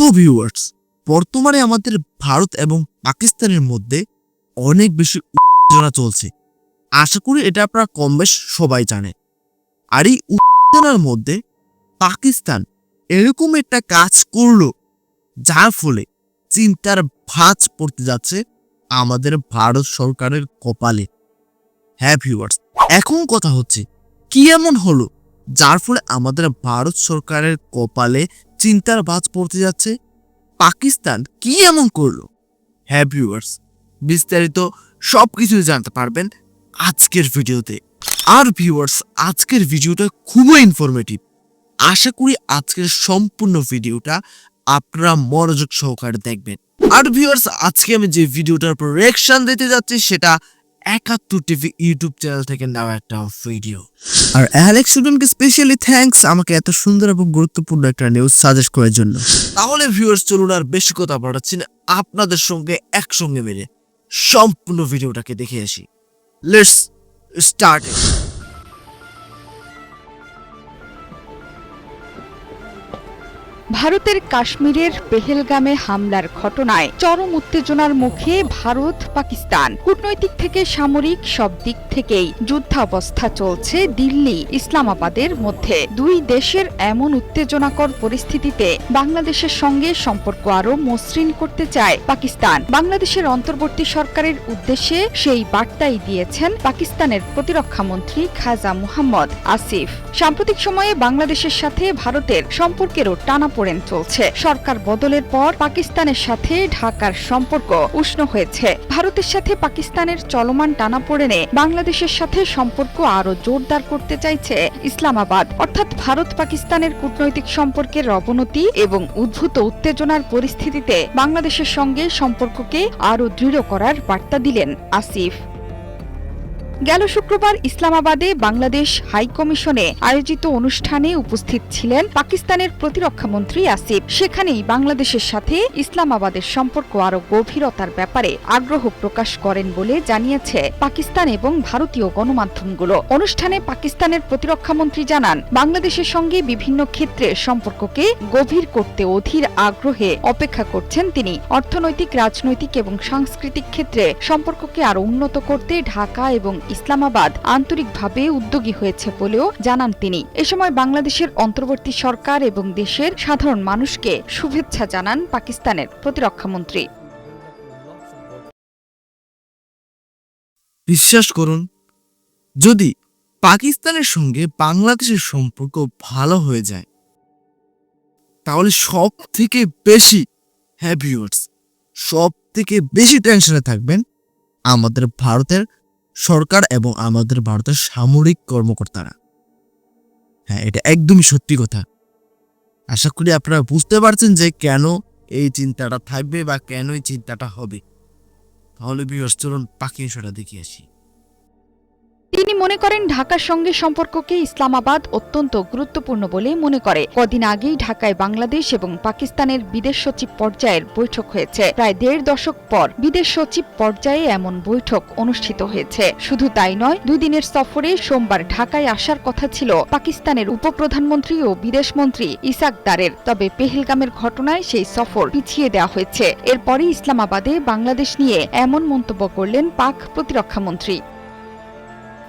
তো ভিউয়ার্স বর্তমানে আমাদের ভারত এবং পাকিস্তানের মধ্যে অনেক বেশি উত্তেজনা চলছে। আশা করি এটা আপনারা কম বেশ সবাই জানে আর এই উত্তেজনার মধ্যে পাকিস্তান এরকম একটা কাজ করল, যার ফলে চিন্তার ভাঁজ পড়তে যাচ্ছে আমাদের ভারত সরকারের কপালে। হ্যাঁ ভিউয়ার্স এখন কথা হচ্ছে, কি এমন হলো, যার ফলে আমাদের ভারত সরকারের কপালে চিন্তার বাজ পড়তে যাচ্ছে। পাকিস্তান কি এমন করল? হ্যাঁ ভিউয়ার্স বিস্তারিত সব কিছু জানতে পারবেন আজকের ভিডিওতে। আর ভিউয়ার্স আজকের ভিডিওটা খুবই ইনফরমেটিভ আশা করি আজকের সম্পূর্ণ ভিডিওটা আপনারা মনোযোগ সহকারে দেখবেন। আর ভিউয়ার্স আজকে আমি যে ভিডিওটার উপর রিয়াকশন দিতে যাচ্ছি সেটা একাত্তর টিভি ইউটিউব চ্যানেল থেকে নেওয়া একটা ভিডিও। আর অ্যালেক্স স্টুডেন্টকে স্পেশালি থ্যাঙ্কস আমাকে এত সুন্দর এবং গুরুত্বপূর্ণ একটা নিউজ সাজেস্ট করার জন্য। তাহলে ভিউয়ার্স চলুন আর বেশি কথা বাড়াচ্ছি না, আপনাদের সঙ্গে একসঙ্গে মিলে সম্পূর্ণ ভিডিওটাকে দেখে আসি। লেটস স্টার্ট ভারতের কাশ্মীরের পেহেলগামে হামলার ঘটনায় চরম উত্তেজনার মুখে ভারত, পাকিস্তান। কূটনৈতিক থেকে সামরিক সব দিক থেকেই যুদ্ধাবস্থা চলছে দিল্লি, ইসলামাবাদের মধ্যে। দুই দেশের এমন উত্তেজনাকর পরিস্থিতিতে বাংলাদেশের সঙ্গে সম্পর্ক আরও মসৃণ করতে চায় পাকিস্তান। বাংলাদেশের অন্তর্বর্তী সরকারের উদ্দেশ্যে সেই বার্তাই দিয়েছেন পাকিস্তানের প্রতিরক্ষা মন্ত্রী খাজা মুহাম্মদ আসিফ। সাম্প্রতিক সময়ে বাংলাদেশের সাথে ভারতের সম্পর্কেরও টানাপোড়েন চলছে। সরকার বদলের পর পাকিস্তানের সাথে ঢাকার সম্পর্ক উষ্ণ হয়েছে। ভারতের সাথে পাকিস্তানের চলমান টানাপোড়েনে বাংলাদেশের সাথে সম্পর্ক আরও জোরদার করতে চাইছে ইসলামাবাদ। অর্থাৎ ভারত পাকিস্তানের কূটনৈতিক সম্পর্কের অবনতি এবং উদ্ভূত উত্তেজনার পরিস্থিতিতে বাংলাদেশের সঙ্গে সম্পর্ককে আরও দৃঢ় করার বার্তা দিলেন আসিফ। গেল শুক্রবার ইসলামাবাদে বাংলাদেশ হাই কমিশনে আয়োজিত অনুষ্ঠানে উপস্থিত ছিলেন পাকিস্তানের প্রতিরক্ষা মন্ত্রী আসিফ। সেখানেই বাংলাদেশের সাথে ইসলামাবাদের সম্পর্ক আরও গভীরতার ব্যাপারে আগ্রহ প্রকাশ করেন বলে জানিয়েছে পাকিস্তান এবং ভারতীয় গণমাধ্যমগুলো। অনুষ্ঠানে পাকিস্তানের প্রতিরক্ষা মন্ত্রী জানান, বাংলাদেশের সঙ্গে বিভিন্ন ক্ষেত্রে সম্পর্ককে গভীর করতে অধীর আগ্রহে অপেক্ষা করছেন তিনি। অর্থনৈতিক, রাজনৈতিক এবং সাংস্কৃতিক ক্ষেত্রে সম্পর্ককে আরও উন্নত করতে ঢাকা এবং ইসলামাবাদ আন্তরিকভাবে উদ্যোগী হয়েছে বলেও জানান তিনি। এ সময় বাংলাদেশের অন্তর্বর্তী সরকার এবং দেশের সাধারণ মানুষকে শুভেচ্ছা জানান পাকিস্তানের প্রতিরক্ষামন্ত্রী বিশ্বাস করুন, যদি পাকিস্তানের সঙ্গে বাংলাদেশের সম্পর্ক ভালো হয়ে যায়, তাহলে সব থেকে বেশি হ্যাঁ সব থেকে বেশি টেনশনে থাকবেন আমাদের ভারতের সরকার এবং আমাদের ভারতের সামরিক কর্মকর্তারা। হ্যাঁ এটা একদমই সত্যি কথা। আশা করি আপনারা বুঝতে পারছেন যে কেন এই চিন্তাটা থাকবে বা কেন এই চিন্তাটা হবে। তাহলে চলুন পাখি সেটা দেখে আসি। তিনি মনে করেন ঢাকার সঙ্গে সম্পর্ককে ইসলামাবাদ অত্যন্ত গুরুত্বপূর্ণ বলে মনে করে। কদিন আগেই ঢাকায় বাংলাদেশ এবং পাকিস্তানের বিদেশ সচিব পর্যায়ের বৈঠক হয়েছে। প্রায় দেড় দশক পর বিদেশ সচিব পর্যায়ে এমন বৈঠক অনুষ্ঠিত হয়েছে। শুধু তাই নয় দুই দিনের সফরে সোমবার ঢাকায় আসার কথা ছিল পাকিস্তানের উপপ্রধানমন্ত্রী ও বিদেশমন্ত্রী ইসাক দারের। তবে পেহেলগামের ঘটনায় সেই সফর পিছিয়ে দেওয়া হয়েছে। এরপরই ইসলামাবাদে বাংলাদেশ নিয়ে এমন মন্তব্য করলেন পাক প্রতিরক্ষামন্ত্রী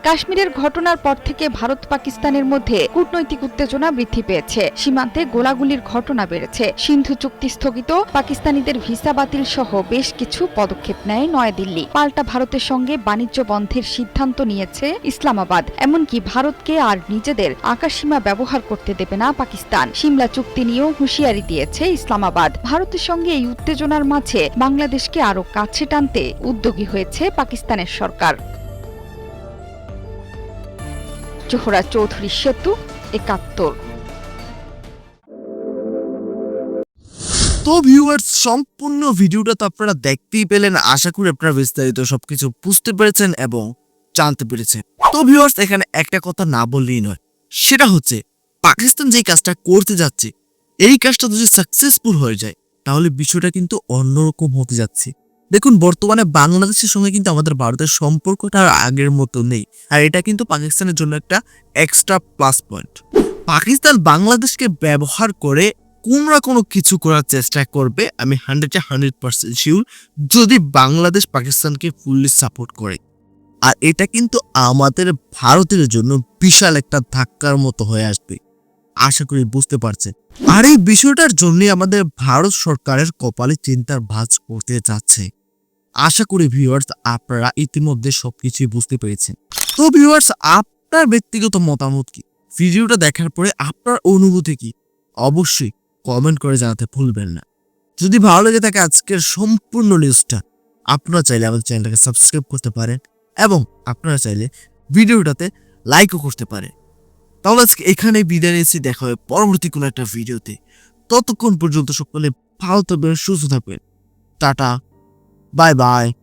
কাশ্মীরের ঘটনার পর থেকে ভারত পাকিস্তানের মধ্যে কূটনৈতিক উত্তেজনা বৃদ্ধি পেয়েছে। সীমান্তে গোলাগুলির ঘটনা বেড়েছে। সিন্ধু চুক্তি স্থগিত। পাকিস্তানিদের ভিসা বাতিল সহ বেশ কিছু পদক্ষেপ নেয় নয়াদিল্লি। পাল্টা ভারতের সঙ্গে বাণিজ্য বন্ধের সিদ্ধান্ত নিয়েছে ইসলামাবাদ। এমনকি ভারতকে আর নিজেদের আকাশসীমা ব্যবহার করতে দেবে না পাকিস্তান। সিমলা চুক্তি নিয়েও হুঁশিয়ারি দিয়েছে ইসলামাবাদ। ভারতের সঙ্গে এই উত্তেজনার মাঝে বাংলাদেশকে আরও কাছে টানতে উদ্যোগী হয়েছে পাকিস্তানের সরকার। জোহরা চৌধুরী সেতু একাত্তর। তো ভিউয়ার্স সম্পূর্ণ ভিডিওটা তো আপনারা দেখতেই পেলেন। আশা করি আপনারা বিস্তারিত সবকিছু বুঝতে পেরেছেন এবং জানতে পেরেছেন। তো ভিউয়ার্স এখানে একটা কথা না বললেই নয়। সেটা হচ্ছে, পাকিস্তান যেই কাজটা করতে যাচ্ছে, এই কাজটা যদি সাকসেসফুল হয়ে যায়, তাহলে বিষয়টা কিন্তু অন্যরকম হতে যাচ্ছে। দেখুন, বর্তমানে বাংলাদেশের সঙ্গে কিন্তু আমাদের ভারতের সম্পর্কটা আর আগের মতো নেই। আর এটা কিন্তু পাকিস্তানের জন্য একটা এক্সট্রা প্লাস পয়েন্ট পাকিস্তান বাংলাদেশকে ব্যবহার করে কোনো না কোনো কিছু করার চেষ্টা করবে, আমি হান্ড্রেডে হান্ড্রেড পার্সেন্ট শিওর যদি বাংলাদেশ পাকিস্তানকে ফুললি সাপোর্ট করে। আর এটা কিন্তু আমাদের ভারতের জন্য বিশাল একটা ধাক্কার মতো হয়ে আসবে। আশা করি বুঝতে পারছেন। আর এই বিষয়টার জন্যই আমাদের ভারত সরকারের কপালে চিন্তার ভাঁজ করতে যাচ্ছে। আশা করি ভিউয়ার্স আপনারা ইতিমধ্যে সবকিছুই বুঝতে পেরেছেন। তো ভিউয়ার্স আপনার ব্যক্তিগত মতামত কি? ভিডিওটা দেখার পরে আপনার অনুভূতি কি? অবশ্যই কমেন্ট করে জানাতে ভুলবেন না। যদি ভালো লেগে থাকে আজকের সম্পূর্ণ নিউজটা আপনারা চাইলে আমাদের চ্যানেলটাকে সাবস্ক্রাইব করতে পারেন এবং আপনারা চাইলে ভিডিওটাতে লাইকও করতে পারেন। তাহলে আজকে এখানে বিদায় নিয়েছি দেখা হবে পরবর্তী কোনো একটা ভিডিওতে। ততক্ষণ পর্যন্ত সকলে ভালো থাকবেন, সুস্থ থাকবেন। টাটা। Bye bye.